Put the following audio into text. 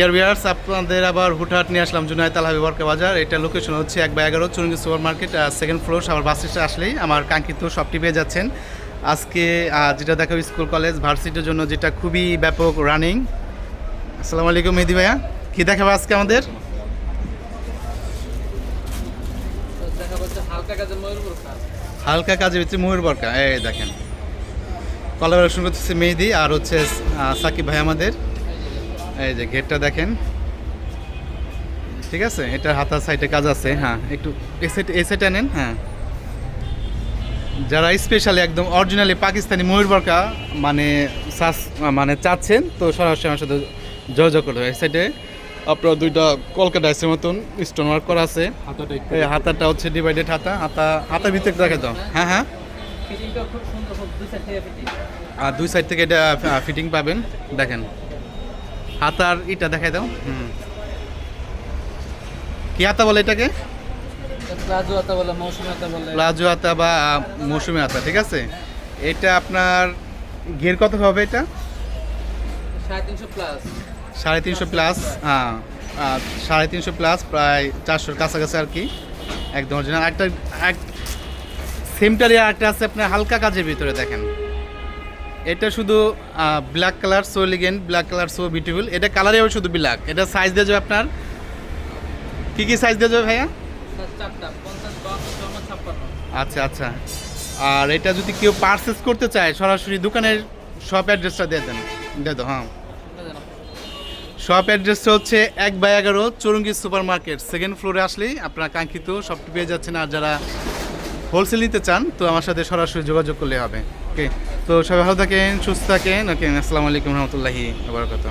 Deer বিয়ার্স আপনাদের আবার হুটহাট নিয়ে আসলাম জুনায়দ আলহাবি বরকা বাজার। এটা লোকেশন হচ্ছে এক বা এগারো Chowringhee super market second floor আবার বাস স্টেশন আসলেই আমার কাঙ্ক্ষিত শপটি পেয়ে যাচ্ছেন। আজকে যেটা দেখাবো স্কুল কলেজ ভার্সিটির জন্য যেটা খুবই ব্যাপক রানিং আসসালামু আলাইকুম মেহেদি ভাইয়া কী দেখাবো আজকে আমাদের? হালকা কাজ হালকা কাজের ভিতরে ময়ূর বরকা এই দেখেন। কলাবরেশন করতেছে মেহেদি আর হচ্ছে সাকিব ভাই আমাদের। এই যে গেটটা দেখেন। ঠিক আছে? এটা হাতার সাইডে কাজ আছে হ্যাঁ। একটু এই এসেটা নেন হ্যাঁ। যারা স্পেশালি একদম অরিজিনালি পাকিস্তানি ময়ূর বরকা মানে চাস- মানে চাচ্ছেন তো সরাসরি আমার সাথে যোগাযোগ করতে হবে। এই সাইডে আপনার দুইটা কলকাতা ডাইসের মতন স্টোন ওয়ার্ক করা আছে। হাতাটা এই হাতাটা হচ্ছে ডিভাইডেড হাতা। হাতা হাতার ভিতরে দেখে তো হ্যাঁ হ্যাঁ। ফিটিংটা খুব সুন্দর খুব দুই সাইড থেকে ফিটিং আর দুই সাইড থেকে এটা ফিটিং পাবেন। দেখেন। হাতার ইটা দেখাই দাও। হুম। কি হাতা বলে এটাকে? প্লাজো হাতা বলে মৌসুমি হাতা বলে। প্লাজো হাতা বা মৌসুমি হাতা ঠিক আছে? এটা আপনার ঘের কত হবে এটা? সাড়ে তিনশো প্লাস। সাড়ে তিনশো প্লাস হ্যাঁ। সাড়ে তিনশো প্লাস প্রায় চারশোর কাছাকাছি আর কি। একদম অরিজিনাল একটা এক সেমটারই একটা আছে আপনার হালকা কাজের ভিতরে দেখেন। এটা শুধু black colour so legend black colour so beautiful এটা কালারই হবে শুধু ব্ল্যাক এটা সাইজ দিয়ে যাবে আপনার কী কী সাইজ দিয়ে যাবে ভাইয়া? আচ্ছা আচ্ছা। আর এটা যদি কেউ পারচেস করতে চায় সরাসরি দোকানের শপ অ্যাড্রেসটা দিয়ে দেন। দিয়ে দাও হ্যাঁ। শপ অ্যাড্রেসটা হচ্ছে এক বাই এগারো চৌরঙ্গি সুপার মার্কেট সেকেন্ড ফ্লোরে আসলেই আপনারা কাঙ্ক্ষিত সবটি পেয়ে যাচ্ছেন। আর যারা হোলসেল নিতে চান, তো আমার সাথে সরাসরি যোগাযোগ করলে হবে। ওকে তো সবাই ভালো থাকেন, সুস্থ থাকেন। ওকে আসসালামু আলাইকুম রহমতুল্লাহি আবরকাত